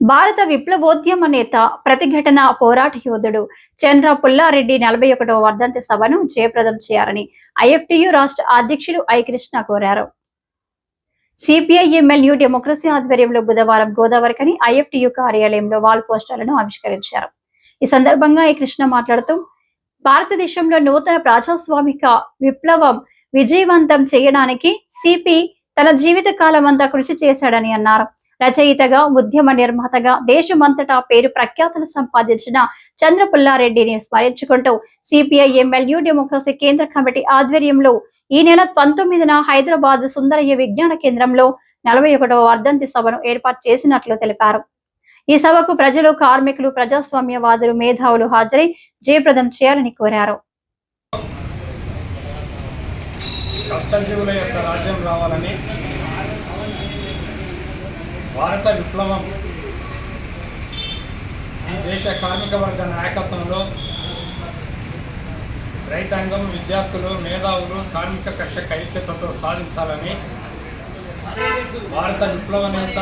భారత విప్లవోద్యమ నేత ప్రతిఘటన పోరాట యోధుడు చంద్ర పుల్లారెడ్డి నలభై ఒకటవ వర్ధంతి సభను జయప్రదం చేయాలని ఐఎఫ్టియు రాష్ట్ర అధ్యక్షుడు ఐ కృష్ణ కోరారు. సిపిఐ ఎంఎల్ న్యూ డెమోక్రసీ ఆధ్వర్యంలో బుధవారం గోదావరికని ఐఎఫ్టియు కార్యాలయంలో వాల్ పోస్టర్లను ఆవిష్కరించారు. ఈ సందర్భంగా ఐ కృష్ణ మాట్లాడుతూ భారతదేశంలో నూతన ప్రజాస్వామిక విప్లవం విజయవంతం చేయడానికి సిపి తన జీవిత కాలం అంతా కృషి చేశాడని అన్నారు. రచయితగా ఉద్యమ నిర్మాతగా దేశమంతటా పేరు ప్రఖ్యాతులు సంపాదించిన చంద్రపుల్లారెడ్డిని స్మరించుకుంటూ సిపిఐ ఎమ్మెల్యూ డెమోక్రసీ కేంద్ర కమిటీ ఆధ్వర్యంలో ఈ నెల పంతొమ్మిదిన హైదరాబాద్ సుందరయ్య విజ్ఞాన కేంద్రంలో నలభై ఒకటవ వర్ధంతి సభను ఏర్పాటు చేసినట్లు తెలిపారు. ఈ సభకు ప్రజలు కార్మికులు ప్రజాస్వామ్యవాదులు మేధావులు హాజరై జయప్రదం చేయాలని కోరారు. కష్టజీవుల యొక్క రాజ్యం రావాలని భారత విప్లవం ఈ దేశ కార్మిక వర్గ నాయకత్వంలో రైతాంగం విద్యార్థులు మేధావులు కార్మిక కర్షక ఐక్యతతో సాధించాలని భారత విప్లవ నేత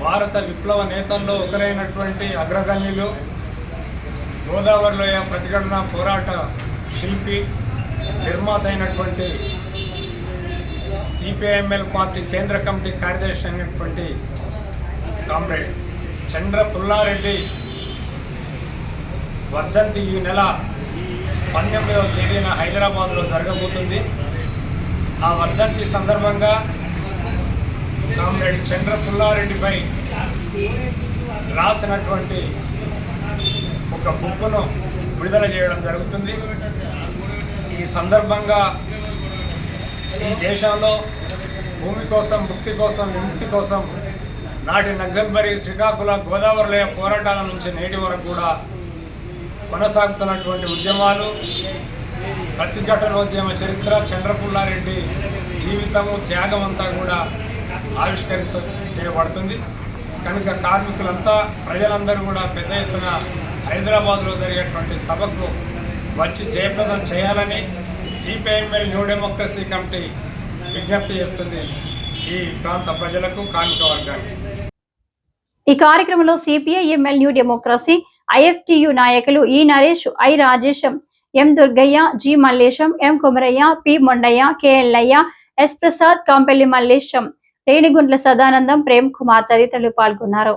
భారత విప్లవ నేతల్లో ఒకరైనటువంటి అగ్రగణ్యులు గోదావరిలోయ ప్రతిఘటన పోరాట శిల్పి నిర్మాత అయినటువంటి సిపిఐఎంఎల్ పార్టీ కేంద్ర కమిటీ కార్యదర్శి అయినటువంటి కామ్రేడ్ చంద్ర పుల్లారెడ్డి వర్ధంతి ఈ నెల పంతొమ్మిదవ తేదీన హైదరాబాద్లో జరగబోతుంది. ఆ వర్ధంతి సందర్భంగా కామ్రేడ్ చంద్ర పుల్లారెడ్డిపై రాసినటువంటి ఒక బుక్ను విడుదల చేయడం జరుగుతుంది. ఈ సందర్భంగా ఈ దేశంలో భూమి కోసం ముక్తి కోసం విముక్తి కోసం నాటి నక్సల్బరి శ్రీకాకుళ గోదావరిలో పోరాటాల నుంచి నేటి వరకు కూడా కొనసాగుతున్నటువంటి ఉద్యమాలు ప్రతిఘటనోద్యమ చరిత్ర చంద్రపుల్లారెడ్డి జీవితము త్యాగం అంతా కూడా ఆవిష్కరించ చేయబడుతుంది కనుక కార్మికులంతా ప్రజలందరూ కూడా పెద్ద ఎత్తున హైదరాబాద్లో జరిగేటువంటి సభకు వచ్చి జయప్రదం చేయాలని సిపిఐఎంఎల్ న్యూ డెమోక్రసీ కమిటీ విజ్ఞప్తి చేస్తుంది ఈ ప్రాంత ప్రజలకు కార్మిక వర్గానికి. ఈ కార్యక్రమంలో CPI ML new democracy IFTU నాయకులు E Naresh I Rajesham M Durgaiah G Mallesham M Kumaraiah P Mondaiah K Yellaiah S Prasad Kampelli Mallesham Reniguntla Sadanandam Prem Kumar తదితరులు పాల్గొన్నారు.